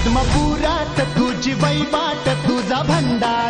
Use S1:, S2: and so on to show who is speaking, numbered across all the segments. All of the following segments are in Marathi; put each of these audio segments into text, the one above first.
S1: पद्मपुरात तुझी वैबाट तुझा भंडार.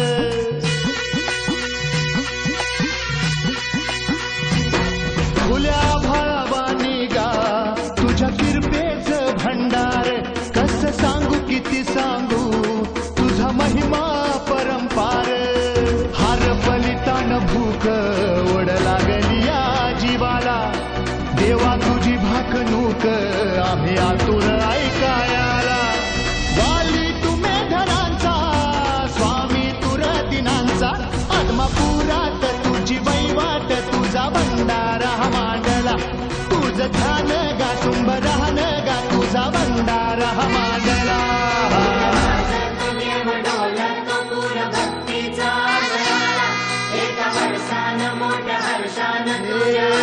S1: आम्ही आतुर ऐकायाला. झाली तुम्ही धनांचा स्वामी तुरा दिनांचा. आत्मापुरात तुझी वैवाट तुझा भंडारा हा मांडला. तुझ ध्यान गा शुंभरान गा तुझा भंडारा हा मांडला.
S2: मोठ्या